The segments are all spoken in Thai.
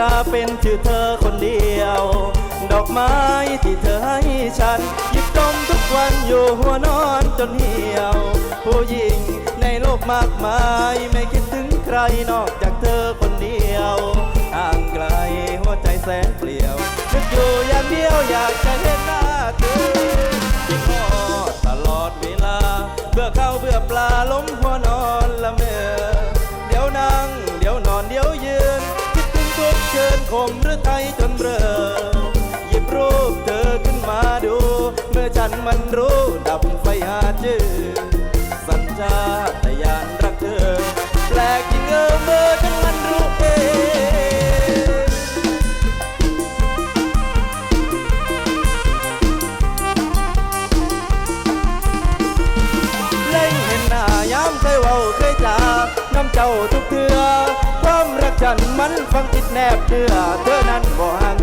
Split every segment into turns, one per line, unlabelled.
ราเป็นชื่อเธอคนเดียว ดอกไม้ที่เธอให้ฉัน หยิบดมทุกวันอยู่หัวนอนจนเหี่ยว ผู้หญิงในโลกมากมายไม่คิดถึงใครนอกจากเธอคนเดียวห่างไกลหัวใจแสนเปลี่ยวนึกอยู่อย่างเดียวอยากจะเห็นหน้าเธอคิดทอดตลอดเวลาเบื่อเข้าเบื่อ มันรู้ ดับไฟหาจือสัญชาตญาณรักเธอ แปลกจริงเออเมื่อฉันมันรู้เองเล่งเห็นหน้ายามเคยเว้าเคยจาน้ำเจ้าทุกเทือความรักฉันมันฟังติดแนบเนื้อเธอนั้นบ่ห่าง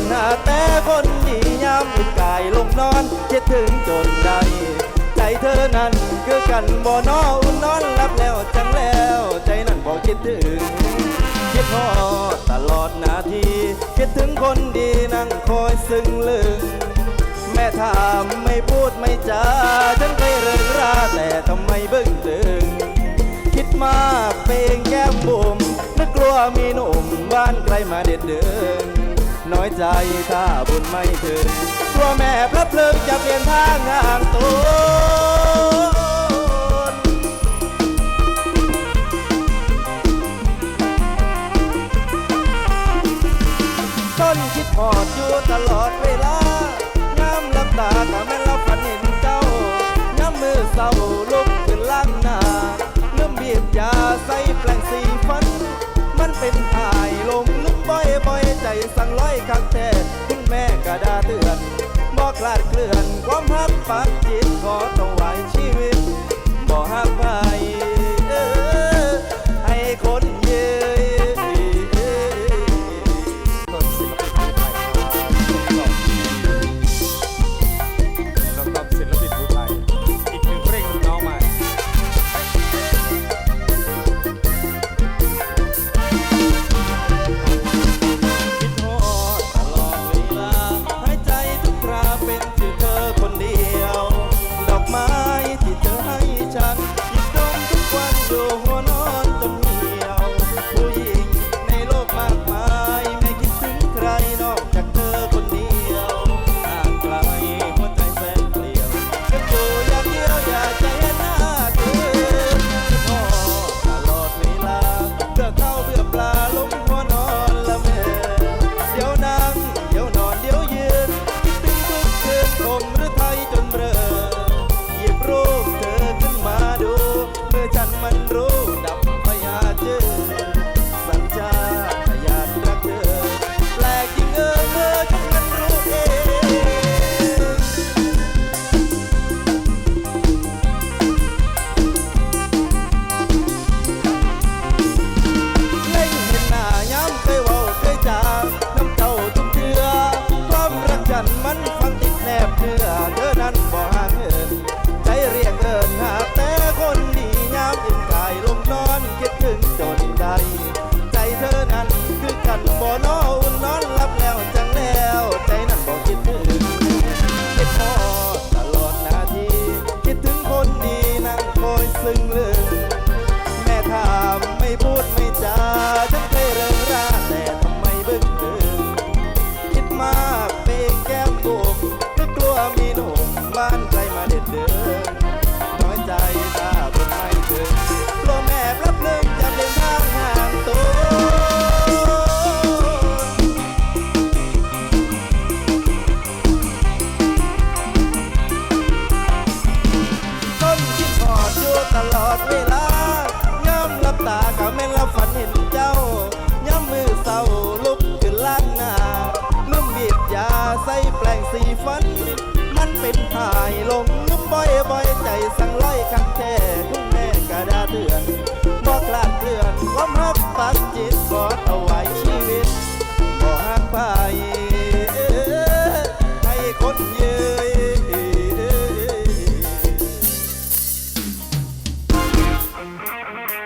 นหาแต่คนดียามอุ่นกายลงนอนคิดถึงจนได้ใจเธอนั้นคือกันบ่นออุ่นนอนหลับแล้วจังแล้ว ใจนั้นบ่คิดถึงคิดฮอดตลอดนาทีคิดถึงคนดีนั่งคอยซึ้งลึงแม่ถามไม่พูดไม่จาฉันเคยเริงราแต่ทำไมเบิ่งตึงคิดมากเพลงแก้มบุ๋มนึกกลัวมีหนุ่มบ้านใครมาเด็ดเดิน น้อยใจถ้าบุญไม่ถึงกลัวแม่พระเพลิงจะเปลี่ยนทางห่างตัว ค